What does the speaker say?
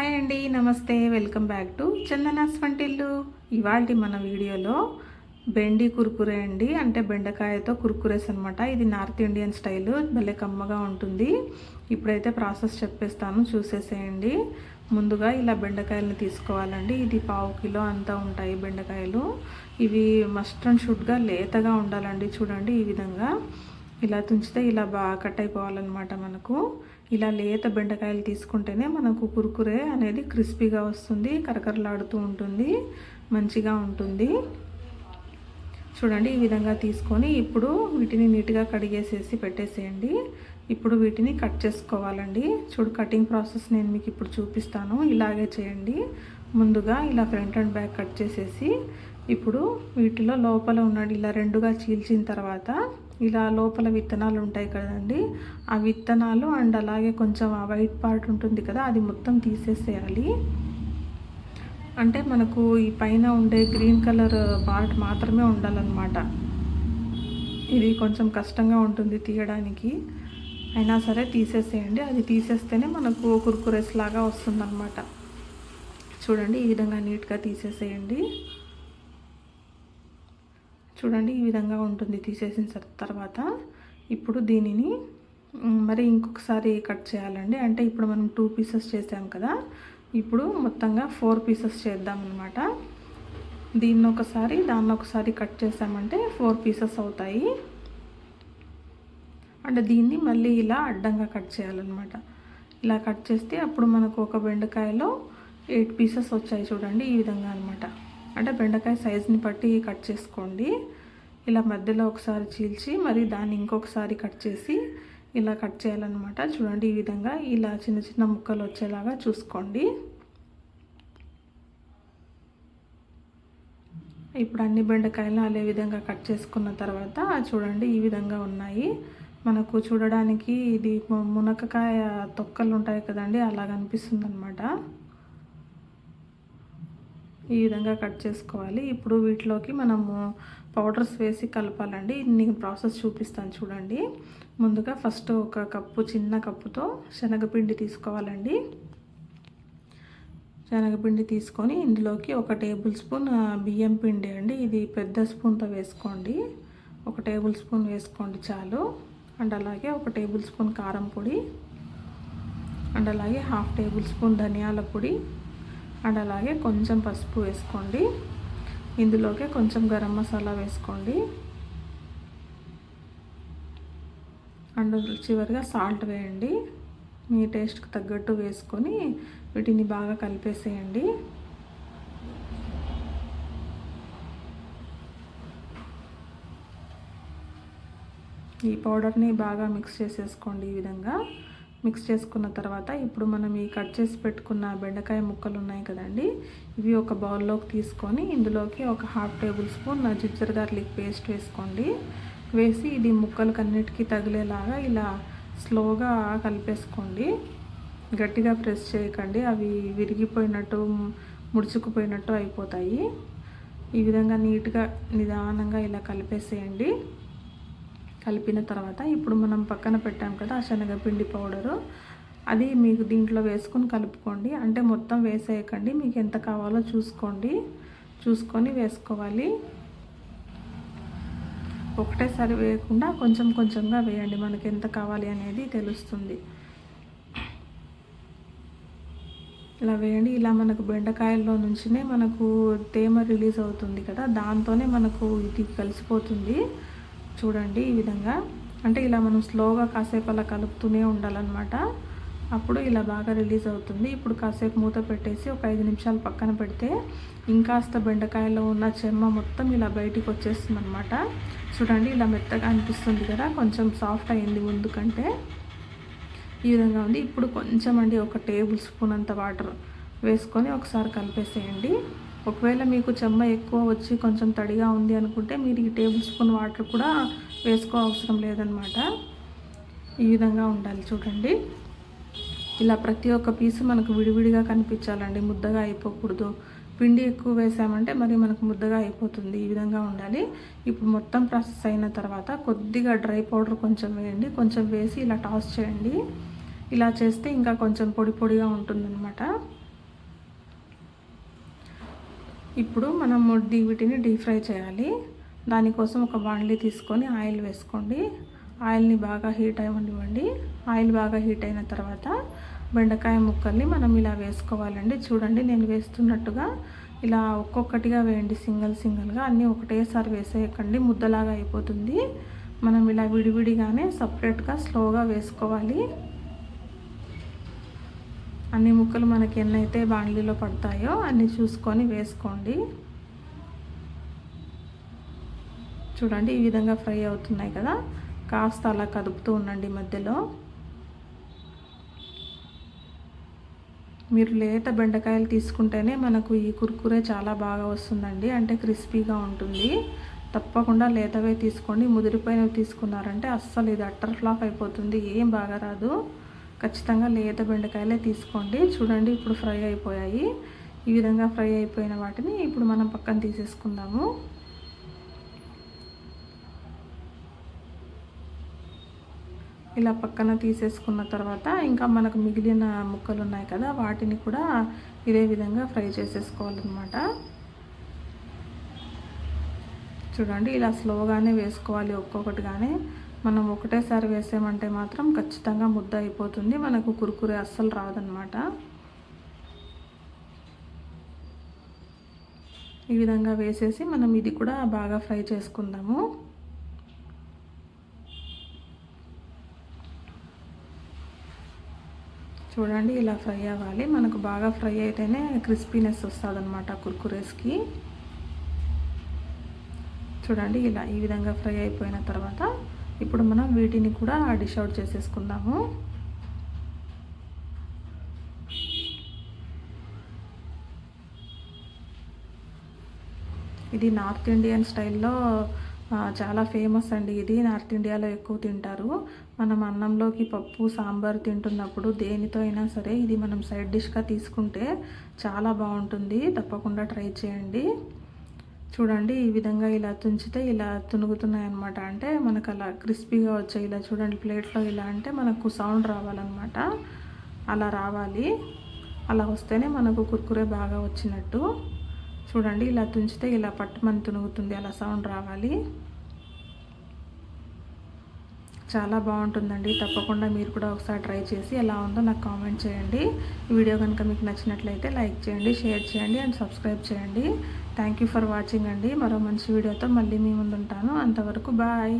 Hi అండి నమస్తే welcome back to Chandana's వంటిల్లు. ఇవాళ మన వీడియోలో బెండి కురుకురే అండి అంటే బెండకాయతో కురుకురేస్ అనమాట ఇది నార్త్ ఇండియన్ స్టైల్ భలే కమ్మగా ఉంటుంది. ఇప్పుడైతే ప్రాసెస్ చెప్పేస్తాను చూసేసేయండి. ముందుగా ఇలా బెండకాయలను తీసుకోవాలండి. ఇది పావు కిలో అంతా ఉంటాయి బెండకాయలు. ఇవి మస్ట్ అండ్ షుడ్గా లేతగా ఉండాలండి చూడండి ఈ విధంగా. ఇలా తుంచితే ఇలా బాగా కట్ అయిపోవాలన్నమాట మనకు. ఇలా లేత బెండకాయలు తీసుకుంటేనే మనకు కురుకురే అనేది క్రిస్పీగా వస్తుంది కరకరలాడుతూ ఉంటుంది మంచిగా ఉంటుంది. చూడండి ఈ విధంగా తీసుకొని ఇప్పుడు వీటిని నీట్గా కడిగేసేసి పెట్టేసేయండి. ఇప్పుడు వీటిని కట్ చేసుకోవాలండి. చూడు కటింగ్ ప్రాసెస్ నేను మీకు ఇప్పుడు చూపిస్తాను. ఇలాగే చేయండి. ముందుగా ఇలా ఫ్రంట్ అండ్ బ్యాక్ కట్ చేసేసి ఇప్పుడు వీటిలో లోపల ఉన్నాడు ఇలా రెండుగా చీల్చిన తర్వాత ఇలా లోపల విత్తనాలు ఉంటాయి కదండి. ఆ విత్తనాలు అండ్ అలాగే కొంచెం ఆ వైట్ పార్ట్ ఉంటుంది కదా అది మొత్తం తీసేసేయాలి. అంటే మనకు ఈ పైన ఉండే గ్రీన్ కలర్ పార్ట్ మాత్రమే ఉండాలన్నమాట. ఇది కొంచెం కష్టంగా ఉంటుంది తీయడానికి. అయినా సరే తీసేసేయండి. అది తీసేస్తేనే మనకు కుర్కురేస్ లాగా వస్తుందన్నమాట. చూడండి ఈ విధంగా నీట్గా తీసేసేయండి. చూడండి ఈ విధంగా ఉంటుంది. తీసేసిన తర్వాత ఇప్పుడు దీనిని మరి ఇంకొకసారి కట్ చేయాలండి. అంటే ఇప్పుడు మనం టూ పీసెస్ చేసాం కదా ఇప్పుడు మొత్తంగా ఫోర్ పీసెస్ చేద్దామన్నమాట. దీన్ని ఒకసారి దాన్ని ఒకసారి కట్ చేసామంటే ఫోర్ పీసెస్ అవుతాయి. అంటే దీన్ని మళ్ళీ ఇలా అడ్డంగా కట్ చేయాలన్నమాట. ఇలా కట్ చేస్తే అప్పుడు మనకు ఒక బెండకాయలో ఎయిట్ పీసెస్ వచ్చాయి చూడండి ఈ విధంగా అనమాట అంటే బెండకాయ సైజుని బట్టి కట్ చేసుకోండి. ఇలా మధ్యలో ఒకసారి చీల్చి మరి దాన్ని ఇంకొకసారి కట్ చేసి ఇలా కట్ చేయాలన్నమాట. చూడండి ఈ విధంగా ఇలా చిన్న చిన్న ముక్కలు వచ్చేలాగా చూసుకోండి. ఇప్పుడు అన్ని బెండకాయలు అదే విధంగా కట్ చేసుకున్న తర్వాత చూడండి ఈ విధంగా ఉన్నాయి. మనకు చూడడానికి ఇది మునక్కాయ తొక్కలు ఉంటాయి కదండి అలాగ అనిపిస్తుంది అనమాట ఈ విధంగా కట్ చేసుకోవాలి. ఇప్పుడు వీటిలోకి మనము పౌడర్స్ వేసి కలపాలండి. నేను ప్రాసెస్ చూపిస్తాను చూడండి. ముందుగా ఫస్ట్ ఒక కప్పు చిన్న కప్పుతో శనగపిండి తీసుకోవాలండి. శనగపిండి తీసుకొని ఇందులోకి ఒక టేబుల్ స్పూన్ బియ్యం పిండి అండి. ఇది పెద్ద స్పూన్తో వేసుకోండి. ఒక టేబుల్ స్పూన్ వేసుకోండి చాలు. అండ్ అలాగే ఒక టేబుల్ స్పూన్ కారం పొడి. అండ్ అలాగే హాఫ్ టేబుల్ స్పూన్ ధనియాల పొడి. అండ్ అలాగే కొంచెం పసుపు వేసుకోండి. ఇందులోకి కొంచెం గరం మసాలా వేసుకోండి. అండ్ చివరిగా సాల్ట్ వేయండి. మీ టేస్ట్కి తగ్గట్టు వేసుకొని వీటిని బాగా కలిపేసేయండి. ఈ పౌడర్ని బాగా మిక్స్ చేసేసుకోండి ఈ విధంగా. మిక్స్ చేసుకున్న తర్వాత ఇప్పుడు మనం ఈ కట్ చేసి పెట్టుకున్న బెండకాయ ముక్కలు ఉన్నాయి కదండి ఇవి ఒక బౌల్లోకి తీసుకొని ఇందులోకి ఒక half tablespoon ginger garlic paste వేసుకోండి. వేసి ఇది ముక్కలకు అన్నిటికీ తగిలేలాగా ఇలా స్లోగా కలిపేసుకోండి. గట్టిగా ప్రెస్ చేయకండి అవి విరిగిపోయినట్టు ముడుచుకుపోయినట్టు అయిపోతాయి. ఈ విధంగా నీట్గా నిదానంగా ఇలా కలిపేసేయండి. కలిపిన తర్వాత ఇప్పుడు మనం పక్కన పెట్టాం కదా ఆ శనగపిండి పౌడరు. అది మీకు దీంట్లో వేసుకొని కలుపుకోండి. అంటే మొత్తం వేసేయకండి. మీకు ఎంత కావాలో చూసుకోండి. చూసుకొని వేసుకోవాలి. ఒకటేసారి వేయకుండా కొంచెం కొంచెంగా వేయండి. మనకి ఎంత కావాలి అనేది తెలుస్తుంది. ఇలా వేయండి. ఇలా మనకు బెండకాయల్లో నుంచినే మనకు తేమ రిలీజ్ అవుతుంది కదా. దాంతోనే మనకు ఇది కలిసిపోతుంది. చూడండి ఈ విధంగా. అంటే ఇలా మనం స్లోగా కాసేపు అలా కలుపుతూనే ఉండాలన్నమాట. అప్పుడు ఇలా బాగా రిలీజ్ అవుతుంది. ఇప్పుడు కాసేపు మూత పెట్టేసి ఒక ఐదు నిమిషాలు పక్కన పెడితే ఇంకాస్త బెండకాయలో ఉన్న చెమ్మ మొత్తం ఇలా బయటికి వచ్చేస్తుంది అనమాట చూడండి ఇలా మెత్తగా అనిపిస్తుంది కదా. కొంచెం సాఫ్ట్ అయింది ముందు కంటే. ఈ విధంగా ఉంది. ఇప్పుడు కొంచెం అండి ఒక టేబుల్ స్పూన్ అంత వాటర్ వేసుకొని ఒకసారి కలిపేసేయండి. ఒకవేళ మీకు చెమ్మ ఎక్కువ వచ్చి కొంచెం తడిగా ఉంది అనుకుంటే మీరు ఈ టేబుల్ స్పూన్ వాటర్ కూడా వేసుకో అవసరం లేదనమాట ఈ విధంగా ఉండాలి చూడండి. ఇలా ప్రతి ఒక్క పీసు మనకు విడివిడిగా కనిపించాలండి. ముద్దగా అయిపోకూడదు. పిండి ఎక్కువ వేసామంటే మరి మనకు ముద్దగా అయిపోతుంది. ఈ విధంగా ఉండాలి. ఇప్పుడు మొత్తం ప్రాసెస్ అయిన తర్వాత కొద్దిగా డ్రై పౌడర్ కొంచెం వేయండి. కొంచెం వేసి ఇలా టాస్ చేయండి. ఇలా చేస్తే ఇంకా కొంచెం పొడి పొడిగా ఉంటుందన్నమాట. ఇప్పుడు మనం డీ వీటిని డీప్ ఫ్రై చేయాలి. దానికోసం ఒక బాండ్లీ తీసుకొని ఆయిల్ వేసుకోండి. ఆయిల్ని బాగా హీట్ అవ్వనివ్వండి. ఆయిల్ బాగా హీట్ అయిన తర్వాత బెండకాయ ముక్కల్ని మనం ఇలా వేసుకోవాలండి. చూడండి నేను వేస్తున్నట్టుగా ఇలా ఒక్కొక్కటిగా వేయండి. సింగిల్ సింగిల్గా అన్నీ ఒకటేసారి వేసేయకండి. ముద్దలాగా అయిపోతుంది. మనం ఇలా విడివిడిగానే సపరేట్గా స్లోగా వేసుకోవాలి. అన్ని ముక్కలు మనకి ఎన్నైతే బాండ్లీలో పడతాయో అన్ని చూసుకొని వేసుకోండి. చూడండి ఈ విధంగా ఫ్రై అవుతున్నాయి కదా? కాస్త అలా కదుపుతూ ఉండండి మధ్యలో. మీరు లేత బెండకాయలు తీసుకుంటేనే మనకు ఈ కుర్కురే చాలా బాగా వస్తుందండి. అంటే క్రిస్పీగా ఉంటుంది. తప్పకుండా లేతవే తీసుకోండి. ముదిరిపోయినవి తీసుకున్నారంటే అస్సలు ఇది అట్టర్ ఫ్లాప్ అయిపోతుంది. ఏం బాగా రాదు. ఖచ్చితంగా లేత బెండకాయలే తీసుకోండి. చూడండి ఇప్పుడు ఫ్రై అయిపోయాయి. ఈ విధంగా ఫ్రై అయిపోయిన వాటిని ఇప్పుడు మనం పక్కన తీసేసుకుందాము. ఇలా పక్కన తీసేసుకున్న తర్వాత ఇంకా మనకు మిగిలిన ముక్కలు ఉన్నాయి కదా వాటిని కూడా ఇదే విధంగా ఫ్రై చేసేసుకోవాలన్నమాట. చూడండి ఇలా స్లోగానే వేసుకోవాలి ఒక్కొక్కటిగానే. మనం ఒకటేసారి వేసామంటే మాత్రం ఖచ్చితంగా ముద్ద అయిపోతుంది. మనకు కురుకురే అస్సలు రాదనమాట ఈ విధంగా వేసేసి మనం ఇది కూడా బాగా ఫ్రై చేసుకుందాము. చూడండి ఇలా ఫ్రై అవ్వాలి. మనకు బాగా ఫ్రై అయితేనే క్రిస్పీనెస్ వస్తుంది అనమాట కుర్కురేస్కి. చూడండి ఇలా ఈ విధంగా ఫ్రై అయిపోయిన తర్వాత ఇప్పుడు మనం వీటిని కూడా డిష్ అవుట్ చేసేసుకుందాము. ఇది నార్త్ ఇండియన్ స్టైల్లో చాలా ఫేమస్ అండి ఇది. నార్త్ ఇండియాలో ఎక్కువ తింటారు. మనం అన్నంలోకి పప్పు సాంబార్ తింటున్నప్పుడు దేనితో అయినా సరే ఇది మనం సైడ్ డిష్గా తీసుకుంటే చాలా బాగుంటుంది. తప్పకుండా ట్రై చేయండి. చూడండి ఈ విధంగా ఇలా తుంచితే ఇలా తునుగుతున్నాయి అనమాట అంటే మనకు అలా క్రిస్పీగా వచ్చాయి ఇలా చూడండి ప్లేట్లో ఇలా అంటే మనకు సౌండ్ రావాలన్నమాట. అలా రావాలి. అలా వస్తేనే మనకు కుర్కురే బాగా వచ్చినట్టు. చూడండి ఇలా తుంచితే ఇలా పట్టుమని తునుగుతుంది అలా సౌండ్ రావాలి. చాలా బాగుంటుందండి. తప్పకుండా మీరు కూడా ఒకసారి ట్రై చేసి ఎలా ఉందో నాకు కామెంట్ చేయండి. ఈ వీడియో కనుక మీకు నచ్చినట్లయితే లైక్ చేయండి షేర్ చేయండి అండ్ సబ్స్క్రైబ్ చేయండి. థ్యాంక్ యూ ఫర్ వాచింగ్ అండి. మరో మంచి వీడియోతో మళ్ళీ మీ ముందుంటాను. అంతవరకు బాయ్.